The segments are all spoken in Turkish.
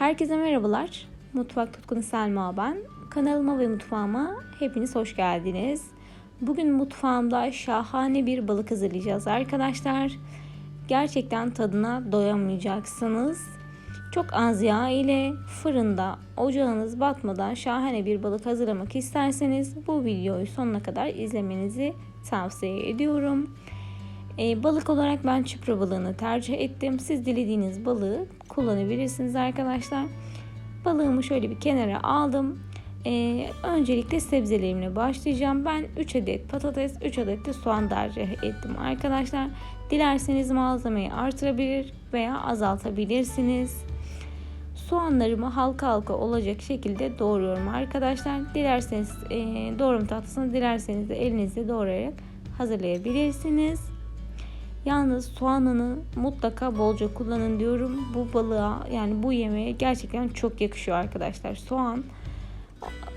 Herkese merhabalar. Mutfak tutkunu Selma ben. Kanalıma ve mutfağıma hepiniz hoş geldiniz. Bugün mutfağımda şahane bir balık hazırlayacağız arkadaşlar. Gerçekten tadına doyamayacaksınız. Çok az yağ ile fırında ocağınız batmadan şahane bir balık hazırlamak isterseniz bu videoyu sonuna kadar izlemenizi tavsiye ediyorum. E, balık olarak ben çupra balığını tercih ettim. Siz dilediğiniz balığı kullanabilirsiniz arkadaşlar. Balığımı şöyle bir kenara aldım. E, öncelikle sebzelerimle başlayacağım. Ben 3 adet patates, 3 adet de soğan tercih ettim arkadaşlar. Dilerseniz malzemeyi artırabilir veya azaltabilirsiniz. Soğanlarımı halka halka olacak şekilde doğruyorum arkadaşlar. Dilerseniz e, doğrum tatlısını dilerseniz de elinizle doğrayarak hazırlayabilirsiniz. Yalnız soğanını mutlaka bolca kullanın diyorum. Bu balığa yani bu yemeğe gerçekten çok yakışıyor arkadaşlar. Soğan.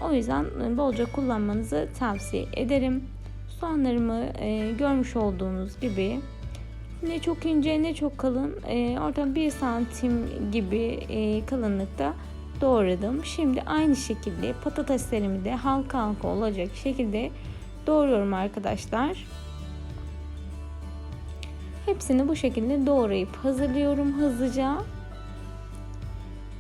O yüzden bolca kullanmanızı tavsiye ederim. Soğanlarımı e, görmüş olduğunuz gibi ne çok ince ne çok kalın e, ortam 1 santim gibi e, kalınlıkta doğradım. Şimdi aynı şekilde patateslerimi de halka halka olacak şekilde doğruyorum arkadaşlar. Hepsini bu şekilde doğrayıp hazırlıyorum hızlıca.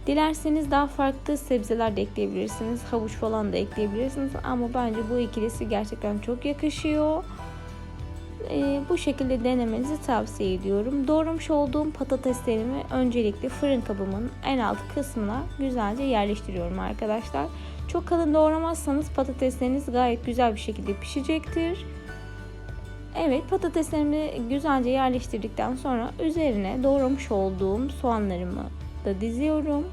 Dilerseniz daha farklı sebzeler de ekleyebilirsiniz. Havuç falan da ekleyebilirsiniz. Ama bence bu ikilisi gerçekten çok yakışıyor. Ee, bu şekilde denemenizi tavsiye ediyorum. Doğramış olduğum patateslerimi öncelikle fırın kabımın en alt kısmına güzelce yerleştiriyorum arkadaşlar. Çok kalın doğramazsanız patatesleriniz gayet güzel bir şekilde pişecektir. Evet patateslerimi güzelce yerleştirdikten sonra üzerine doğramış olduğum soğanlarımı da diziyorum.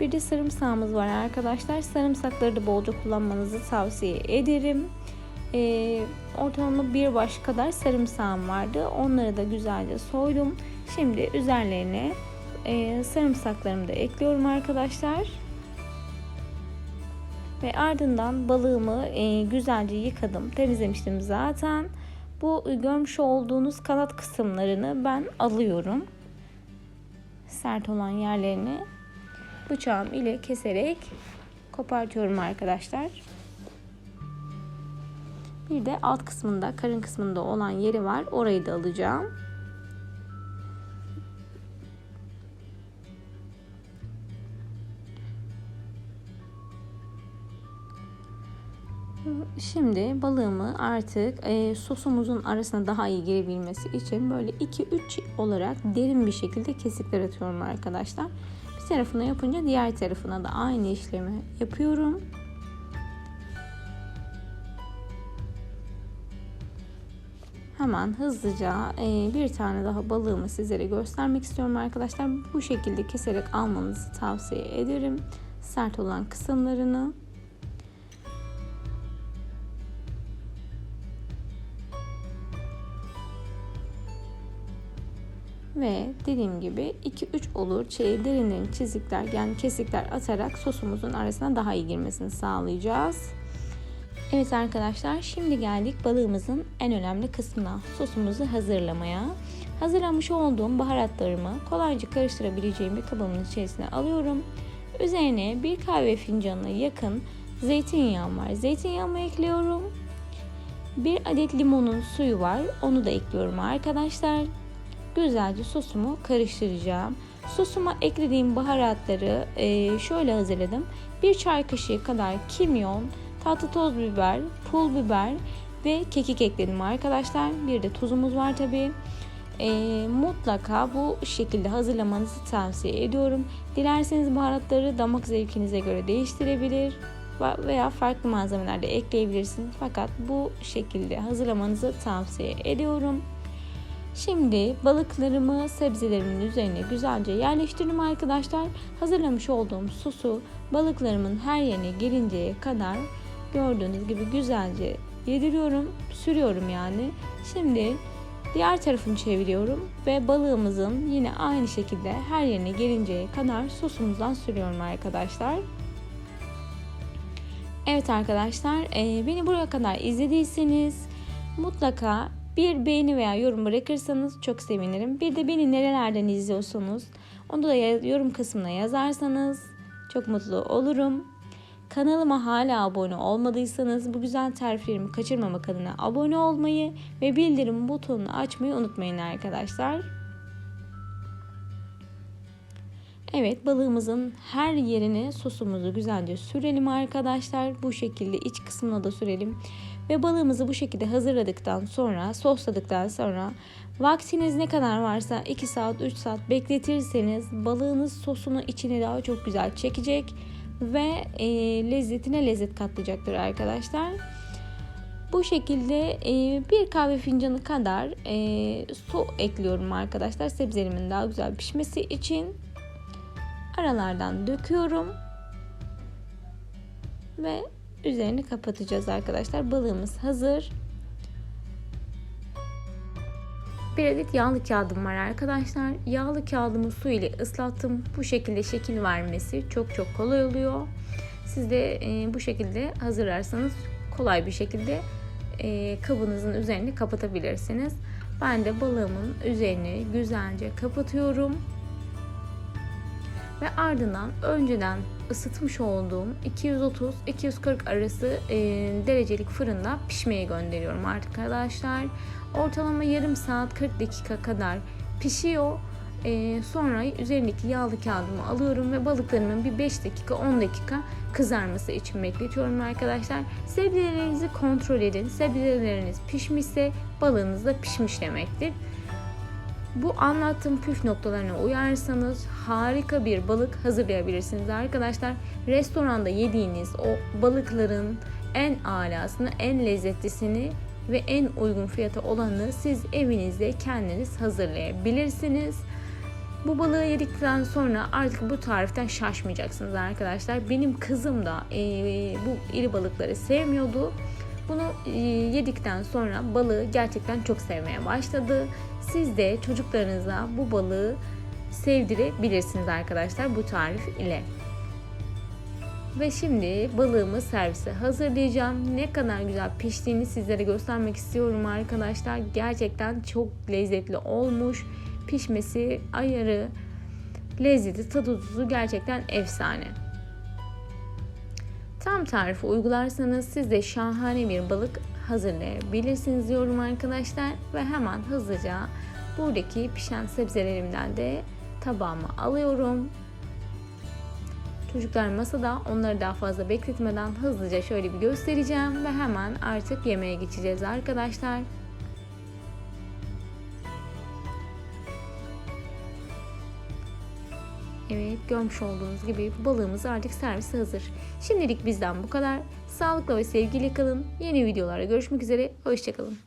Bir de sarımsağımız var arkadaşlar. Sarımsakları da bolca kullanmanızı tavsiye ederim. Ee, ortalama bir baş kadar sarımsağım vardı. Onları da güzelce soydum. Şimdi üzerlerine e, sarımsaklarımı da ekliyorum arkadaşlar. Ve ardından balığımı e, güzelce yıkadım. Temizlemiştim zaten. Bu görmüş olduğunuz kanat kısımlarını ben alıyorum. Sert olan yerlerini bıçağım ile keserek kopartıyorum arkadaşlar. Bir de alt kısmında, karın kısmında olan yeri var. Orayı da alacağım. Şimdi balığımı artık e, sosumuzun arasına daha iyi girebilmesi için böyle 2-3 olarak derin bir şekilde kesikler atıyorum arkadaşlar. Bir tarafına yapınca diğer tarafına da aynı işlemi yapıyorum. Hemen hızlıca e, bir tane daha balığımı sizlere göstermek istiyorum arkadaşlar. Bu şekilde keserek almanızı tavsiye ederim. Sert olan kısımlarını. Ve dediğim gibi 2-3 olur şey derinlerin çizikler yani kesikler atarak sosumuzun arasına daha iyi girmesini sağlayacağız. Evet arkadaşlar şimdi geldik balığımızın en önemli kısmına sosumuzu hazırlamaya. Hazırlamış olduğum baharatlarımı kolayca karıştırabileceğim bir kabımın içerisine alıyorum. Üzerine bir kahve fincanına yakın zeytinyağım var. Zeytinyağımı ekliyorum. Bir adet limonun suyu var. Onu da ekliyorum arkadaşlar güzelce sosumu karıştıracağım. Sosuma eklediğim baharatları e, şöyle hazırladım. Bir çay kaşığı kadar kimyon, tatlı toz biber, pul biber ve kekik ekledim arkadaşlar. Bir de tuzumuz var tabi. E, mutlaka bu şekilde hazırlamanızı tavsiye ediyorum. Dilerseniz baharatları damak zevkinize göre değiştirebilir veya farklı malzemeler de ekleyebilirsiniz. Fakat bu şekilde hazırlamanızı tavsiye ediyorum. Şimdi balıklarımı sebzelerimin üzerine güzelce yerleştirdim arkadaşlar. Hazırlamış olduğum sosu balıklarımın her yerine gelinceye kadar gördüğünüz gibi güzelce yediriyorum, sürüyorum yani. Şimdi diğer tarafını çeviriyorum ve balığımızın yine aynı şekilde her yerine gelinceye kadar sosumuzdan sürüyorum arkadaşlar. Evet arkadaşlar beni buraya kadar izlediyseniz mutlaka Bir beğeni veya yorum bırakırsanız çok sevinirim. Bir de beni nerelerden izliyorsunuz onu da yorum kısmına yazarsanız çok mutlu olurum. Kanalıma hala abone olmadıysanız bu güzel tariflerimi kaçırmamak adına abone olmayı ve bildirim butonunu açmayı unutmayın arkadaşlar. Evet balığımızın her yerine sosumuzu güzelce sürelim arkadaşlar. Bu şekilde iç kısmına da sürelim. Ve balığımızı bu şekilde hazırladıktan sonra sosladıktan sonra vaktiniz ne kadar varsa 2 saat 3 saat bekletirseniz balığınız sosunu içine daha çok güzel çekecek ve e, lezzetine lezzet katlayacaktır arkadaşlar. Bu şekilde e, bir kahve fincanı kadar e, su ekliyorum arkadaşlar sebzelerimin daha güzel pişmesi için aralardan döküyorum ve üzerini kapatacağız arkadaşlar. Balığımız hazır. Bir adet yağlı kağıdım var arkadaşlar. Yağlı kağıdımı su ile ıslattım. Bu şekilde şekil vermesi çok çok kolay oluyor. Siz de e, bu şekilde hazırlarsanız kolay bir şekilde e, kabınızın üzerini kapatabilirsiniz. Ben de balığımın üzerini güzelce kapatıyorum ve ardından önceden ısıtmış olduğum 230-240 arası e, derecelik fırında pişmeye gönderiyorum arkadaşlar. Ortalama yarım saat 40 dakika kadar pişiyor. E, sonra üzerindeki yağlı kağıdımı alıyorum ve balıklarımın bir 5 dakika 10 dakika kızarması için bekletiyorum arkadaşlar. Sebzelerinizi kontrol edin. Sebzeleriniz pişmişse balığınız da pişmiş demektir. Bu anlattığım püf noktalarına uyarsanız harika bir balık hazırlayabilirsiniz arkadaşlar. Restoranda yediğiniz o balıkların en alasını, en lezzetlisini ve en uygun fiyata olanı siz evinizde kendiniz hazırlayabilirsiniz. Bu balığı yedikten sonra artık bu tariften şaşmayacaksınız arkadaşlar. Benim kızım da e, bu iri balıkları sevmiyordu. Bunu e, yedikten sonra balığı gerçekten çok sevmeye başladı. Siz de çocuklarınıza bu balığı sevdirebilirsiniz arkadaşlar bu tarif ile. Ve şimdi balığımı servise hazırlayacağım. Ne kadar güzel piştiğini sizlere göstermek istiyorum arkadaşlar. Gerçekten çok lezzetli olmuş. Pişmesi, ayarı, lezzeti, tadı tuzu gerçekten efsane. Tam tarifi uygularsanız siz de şahane bir balık hazırlayabilirsiniz diyorum arkadaşlar. Ve hemen hızlıca buradaki pişen sebzelerimden de tabağıma alıyorum. Çocuklar masada onları daha fazla bekletmeden hızlıca şöyle bir göstereceğim ve hemen artık yemeğe geçeceğiz arkadaşlar. Evet görmüş olduğunuz gibi balığımız artık servise hazır. Şimdilik bizden bu kadar. Sağlıkla ve sevgiyle kalın. Yeni videolarda görüşmek üzere. Hoşçakalın.